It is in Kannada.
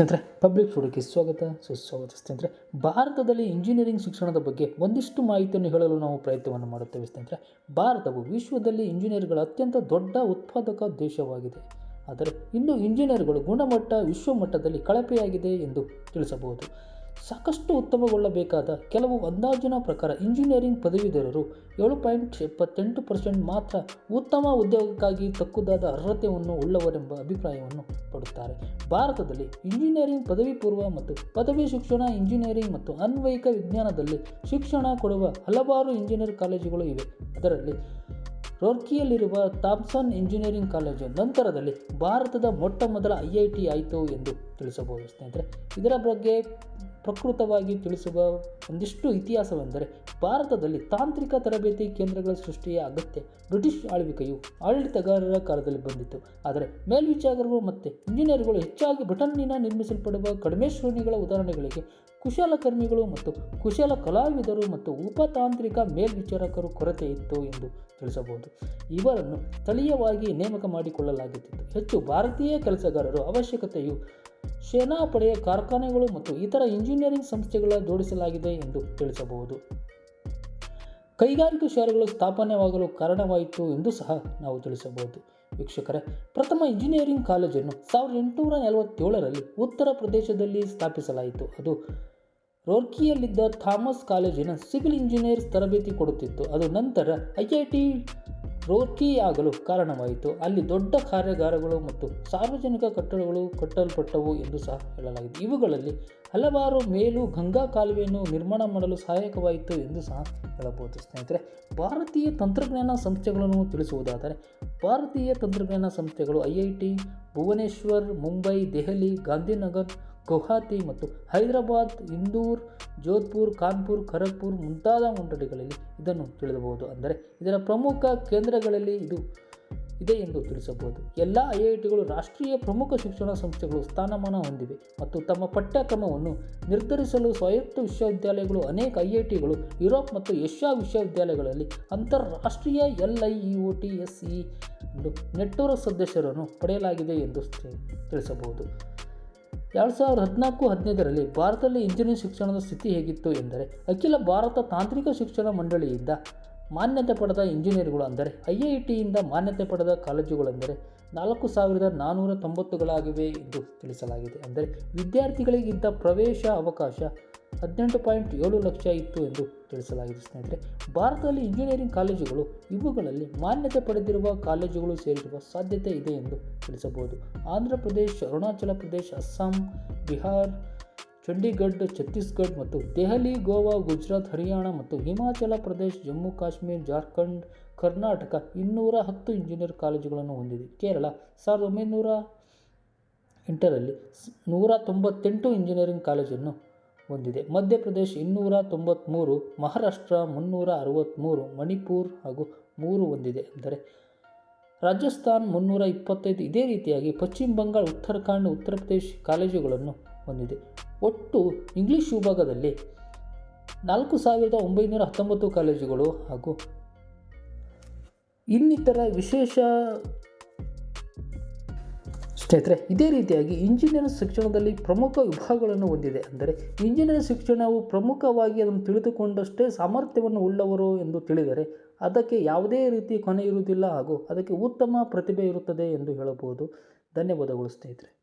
ಸ್ನೇಹಿತರೆ ಪಬ್ಲಿಕ್ ಸ್ಟುಡಿಯೋಗೆ ಸ್ವಾಗತ. ಸುಸ್ವಾಗತ ಸ್ನೇಹಿತರೆ, ಭಾರತದಲ್ಲಿ ಇಂಜಿನಿಯರಿಂಗ್ ಶಿಕ್ಷಣದ ಬಗ್ಗೆ ಒಂದಿಷ್ಟು ಮಾಹಿತಿಯನ್ನು ಹೇಳಲು ನಾವು ಪ್ರಯತ್ನವನ್ನು ಮಾಡುತ್ತೇವೆ ಸ್ನೇಹಿತರೆ. ಭಾರತವು ವಿಶ್ವದಲ್ಲಿ ಇಂಜಿನಿಯರ್ಗಳ ಅತ್ಯಂತ ದೊಡ್ಡ ಉತ್ಪಾದಕ ದೇಶವಾಗಿದೆ. ಆದರೆ ಇನ್ನು ಇಂಜಿನಿಯರ್ಗಳು ಗುಣಮಟ್ಟ, ವಿಶ್ವಮಟ್ಟದಲ್ಲಿ ಕಳಪೆಯಾಗಿದೆ ಎಂದು ತಿಳಿಸಬಹುದು. ಸಾಕಷ್ಟು ಉತ್ತಮಗೊಳ್ಳಬೇಕಾದ ಕೆಲವು ಅಂದಾಜಿನ ಪ್ರಕಾರ ಇಂಜಿನಿಯರಿಂಗ್ ಪದವೀಧರರು ಏಳು ಪಾಯಿಂಟ್ ಎಪ್ಪತ್ತೆಂಟು ಪರ್ಸೆಂಟ್ ಮಾತ್ರ ಉತ್ತಮ ಉದ್ಯೋಗಕ್ಕಾಗಿ ತಕ್ಕುದಾದ ಅರ್ಹತೆಯನ್ನು ಉಳ್ಳವರೆಂಬ ಅಭಿಪ್ರಾಯವನ್ನು ಪಡುತ್ತಾರೆ. ಭಾರತದಲ್ಲಿ ಇಂಜಿನಿಯರಿಂಗ್ ಪದವಿ ಪೂರ್ವ ಮತ್ತು ಪದವಿ ಶಿಕ್ಷಣ ಇಂಜಿನಿಯರಿಂಗ್ ಮತ್ತು ಅನ್ವಯಿಕ ವಿಜ್ಞಾನದಲ್ಲಿ ಶಿಕ್ಷಣ ಕೊಡುವ ಹಲವಾರು ಇಂಜಿನಿಯರ್ ಕಾಲೇಜುಗಳು ಇವೆ. ಅದರಲ್ಲಿ ರೋರ್ಕಿಯಲ್ಲಿರುವ ಥಾಮ್ಸನ್ ಇಂಜಿನಿಯರಿಂಗ್ ಕಾಲೇಜು ನಂತರದಲ್ಲಿ ಭಾರತದ ಮೊಟ್ಟ ಮೊದಲ ಐ ಐ ಟಿ ಆಯಿತು ಎಂದು ತಿಳಿಸಬಹುದು. ಸ್ನೇಹಿತರೆ, ಇದರ ಬಗ್ಗೆ ಪ್ರಕೃತವಾಗಿ ತಿಳಿಸುವ ಒಂದಿಷ್ಟು ಇತಿಹಾಸವೆಂದರೆ ಭಾರತದಲ್ಲಿ ತಾಂತ್ರಿಕ ತರಬೇತಿ ಕೇಂದ್ರಗಳ ಸೃಷ್ಟಿಯ ಅಗತ್ಯ. ಬ್ರಿಟಿಷ್ ಆಳ್ವಿಕೆಯು ಆಡಳಿತಗಾರರ ಕಾಲದಲ್ಲಿ ಬಂದಿತ್ತು. ಆದರೆ ಮೇಲ್ವಿಚಾರಕರು ಮತ್ತು ಇಂಜಿನಿಯರ್ಗಳು ಹೆಚ್ಚಾಗಿ ಬ್ರಿಟನ್ನಿನ ನಿರ್ಮಿಸಲ್ಪಡುವ ಕಡಿಮೆ ಶ್ರೇಣಿಗಳ ಉದಾಹರಣೆಗಳಿಗೆ ಕುಶಲಕರ್ಮಿಗಳು ಮತ್ತು ಕುಶಲ ಕಲಾವಿದರು ಮತ್ತು ಉಪತಾಂತ್ರಿಕ ಮೇಲ್ವಿಚಾರಕರು ಕೊರತೆ ಇತ್ತು ಎಂದು ತಿಳಿಸಬಹುದು. ಇವರನ್ನು ಸ್ಥಳೀಯವಾಗಿ ನೇಮಕ ಮಾಡಿಕೊಳ್ಳಲಾಗುತ್ತಿತ್ತು. ಹೆಚ್ಚು ಭಾರತೀಯ ಕೆಲಸಗಾರರು ಅವಶ್ಯಕತೆಯು ಸೇನಾಪಡೆಯ ಕಾರ್ಖಾನೆಗಳು ಮತ್ತು ಇತರ ಇಂಜಿನಿಯರಿಂಗ್ ಸಂಸ್ಥೆಗಳ ಜೋಡಿಸಲಾಗಿದೆ ಎಂದು ತಿಳಿಸಬಹುದು. ಕೈಗಾರಿಕಾ ಶಾಲೆಗಳು ಸ್ಥಾಪನೆಯಾಗಲು ಕಾರಣವಾಯಿತು ಎಂದು ಸಹ ನಾವು ತಿಳಿಸಬಹುದು. ವೀಕ್ಷಕರೇ, ಪ್ರಥಮ ಇಂಜಿನಿಯರಿಂಗ್ ಕಾಲೇಜನ್ನು ಸಾವಿರದ ಎಂಟುನೂರ ನಲವತ್ತೇಳರಲ್ಲಿ ಉತ್ತರ ಪ್ರದೇಶದಲ್ಲಿ ಸ್ಥಾಪಿಸಲಾಯಿತು. ಅದು ರೋರ್ಕಿಯಲ್ಲಿದ್ದ ಥಾಮಸ್ ಕಾಲೇಜಿನ ಸಿವಿಲ್ ಇಂಜಿನಿಯರ್ಸ್ ತರಬೇತಿ ಕೊಡುತ್ತಿತ್ತು. ಅದು ನಂತರ ಐ ಐ ಟಿ ರೋರ್ಕಿ ಆಗಲು ಕಾರಣವಾಯಿತು. ಅಲ್ಲಿ ದೊಡ್ಡ ಕಾರ್ಯಾಗಾರಗಳು ಮತ್ತು ಸಾರ್ವಜನಿಕ ಕಟ್ಟಡಗಳು ಕಟ್ಟಲ್ಪಟ್ಟವು ಎಂದು ಸಹ ಹೇಳಲಾಗಿದೆ. ಇವುಗಳಲ್ಲಿ ಹಲವಾರು ಮೇಲು ಗಂಗಾ ಕಾಲುವೆಯನ್ನು ನಿರ್ಮಾಣ ಮಾಡಲು ಸಹಾಯಕವಾಯಿತು ಎಂದು ಸಹ ಹೇಳಬಹುದು. ಸ್ನೇಹಿತರೆ, ಭಾರತೀಯ ತಂತ್ರಜ್ಞಾನ ಸಂಸ್ಥೆಗಳನ್ನು ತಿಳಿಸುವುದಾದರೆ, ಭಾರತೀಯ ತಂತ್ರಜ್ಞಾನ ಸಂಸ್ಥೆಗಳು I I T, Bhubaneswar, Mumbai, Delhi, Gandhinagar Guwahati ಮತ್ತು ಹೈದರಾಬಾದ್, ಇಂದೂರ್, ಜೋಧ್ಪುರ್, ಕಾನ್ಪುರ್, ಖರಗ್ಪುರ್ ಮುಂತಾದ ಮಂಡಳಿಗಳಲ್ಲಿ ಇದನ್ನು ತಿಳಿದಬಹುದು ಅಂದರೆ ಇದರ ಪ್ರಮುಖ ಕೇಂದ್ರಗಳಲ್ಲಿ ಇದು ಇದೆ ಎಂದು ತಿಳಿಸಬಹುದು. ಎಲ್ಲ ಐ ಐ ಟಿಗಳು ರಾಷ್ಟ್ರೀಯ ಪ್ರಮುಖ ಶಿಕ್ಷಣ ಸಂಸ್ಥೆಗಳು ಸ್ಥಾನಮಾನ ಹೊಂದಿವೆ ಮತ್ತು ತಮ್ಮ ಪಠ್ಯಕ್ರಮವನ್ನು ನಿರ್ಧರಿಸಲು ಸ್ವಾಯತ್ತ ವಿಶ್ವವಿದ್ಯಾಲಯಗಳು, ಅನೇಕ ಐ ಐ ಟಿಗಳು ಯುರೋಪ್ ಮತ್ತು ಏಷ್ಯಾ ವಿಶ್ವವಿದ್ಯಾಲಯಗಳಲ್ಲಿ ಅಂತಾರಾಷ್ಟ್ರೀಯ L I E O T, S E network ಸದಸ್ಯರನ್ನು ಪಡೆಯಲಾಗಿದೆ ಎಂದು ತಿಳಿಸಬಹುದು. ಎರಡು ಸಾವಿರದ ಹದಿನಾಲ್ಕು ಹದಿನೈದರಲ್ಲಿ ಭಾರತದಲ್ಲಿ ಇಂಜಿನಿಯರಿಂಗ್ ಶಿಕ್ಷಣದ ಸ್ಥಿತಿ ಹೇಗಿತ್ತು ಎಂದರೆ, ಅಖಿಲ ಭಾರತ ತಾಂತ್ರಿಕ ಶಿಕ್ಷಣ ಮಂಡಳಿಯಿಂದ ಮಾನ್ಯತೆ ಪಡೆದ ಇಂಜಿನಿಯರ್ಗಳು ಅಂದರೆ, ಐ ಐ ಟಿಯಿಂದ ಮಾನ್ಯತೆ ಪಡೆದ ಕಾಲೇಜುಗಳೆಂದರೆ ನಾಲ್ಕು ಸಾವಿರದ ನಾನ್ನೂರ ತೊಂಬತ್ತುಗಳಾಗಿವೆ ಎಂದು ತಿಳಿಸಲಾಗಿದೆ. ಅಂದರೆ ವಿದ್ಯಾರ್ಥಿಗಳಿಗಿದ್ದ ಪ್ರವೇಶ ಅವಕಾಶ ಹದಿನೆಂಟು ಪಾಯಿಂಟ್ ಏಳು ಲಕ್ಷ ಇತ್ತು ಎಂದು ತಿಳಿಸಲಾಗಿದೆ. ಸ್ನೇಹಿತರೆ, ಭಾರತದಲ್ಲಿ ಇಂಜಿನಿಯರಿಂಗ್ ಕಾಲೇಜುಗಳು, ಇವುಗಳಲ್ಲಿ ಮಾನ್ಯತೆ ಪಡೆದಿರುವ ಕಾಲೇಜುಗಳು ಸೇರಿರುವ ಸಾಧ್ಯತೆ ಇದೆ ಎಂದು ತಿಳಿಸಬಹುದು. ಆಂಧ್ರ ಪ್ರದೇಶ್, ಅರುಣಾಚಲ ಪ್ರದೇಶ್, ಅಸ್ಸಾಂ, ಬಿಹಾರ್ ಚಂಡೀಗಢ, ಛತ್ತೀಸ್ಗಢ ಮತ್ತು ದೆಹಲಿ, ಗೋವಾ, ಗುಜರಾತ್, ಹರಿಯಾಣ ಮತ್ತು ಹಿಮಾಚಲ ಪ್ರದೇಶ್, ಜಮ್ಮು, ಕಾಶ್ಮೀರ್, ಜಾರ್ಖಂಡ್, ಕರ್ನಾಟಕ ಇನ್ನೂರ ಹತ್ತು ಇಂಜಿನಿಯರ್ ಕಾಲೇಜುಗಳನ್ನು ಹೊಂದಿದೆ. ಕೇರಳ ಸಾವಿರದ ಒಂಬೈನೂರ ಎಂಟರಲ್ಲಿ ನೂರ ತೊಂಬತ್ತೆಂಟು ಇಂಜಿನಿಯರಿಂಗ್ ಕಾಲೇಜನ್ನು ಹೊಂದಿದೆ. ಮಧ್ಯಪ್ರದೇಶ ಇನ್ನೂರ ತೊಂಬತ್ತ್ಮೂರು ಮಹಾರಾಷ್ಟ್ರ ಮುನ್ನೂರ ಅರವತ್ತ್ಮೂರು ಮಣಿಪುರ್ ಹಾಗೂ ಮೂರು ಹೊಂದಿದೆ. ಅಂದರೆ ರಾಜಸ್ಥಾನ್ ಮುನ್ನೂರ ಇಪ್ಪತ್ತೈದು ಇದೇ ರೀತಿಯಾಗಿ ಪಶ್ಚಿಮ ಬಂಗಾಳ, ಉತ್ತರಾಖಂಡ್, ಉತ್ತರ ಪ್ರದೇಶ್ ಕಾಲೇಜುಗಳನ್ನು ಹೊಂದಿದೆ. ಒಟ್ಟು ಇಂಗ್ಲೀಷ್ ವಿಭಾಗದಲ್ಲಿ ನಾಲ್ಕು ಸಾವಿರದ ಒಂಬೈನೂರ ಹತ್ತೊಂಬತ್ತು ಕಾಲೇಜುಗಳು ಹಾಗೂ ಇನ್ನಿತರ ವಿಶೇಷ ಸ್ನೇಹಿತರೆ, ಇದೇ ರೀತಿಯಾಗಿ ಇಂಜಿನಿಯರಿಂಗ್ ಶಿಕ್ಷಣದಲ್ಲಿ ಪ್ರಮುಖ ವಿಭಾಗಗಳನ್ನು ಹೊಂದಿದೆ. ಅಂದರೆ ಇಂಜಿನಿಯರಿಂಗ್ ಶಿಕ್ಷಣವು ಪ್ರಮುಖವಾಗಿ ಅದನ್ನು ತಿಳಿದುಕೊಂಡಷ್ಟೇ ಸಾಮರ್ಥ್ಯವನ್ನು ಉಳ್ಳವರು ಎಂದು ತಿಳಿದರೆ ಅದಕ್ಕೆ ಯಾವುದೇ ರೀತಿ ಕೊನೆ ಇರುವುದಿಲ್ಲ ಹಾಗೂ ಅದಕ್ಕೆ ಉತ್ತಮ ಪ್ರತಿಭೆ ಇರುತ್ತದೆ ಎಂದು ಹೇಳಬಹುದು. ಧನ್ಯವಾದಗಳು ಸ್ನೇಹಿತರೆ.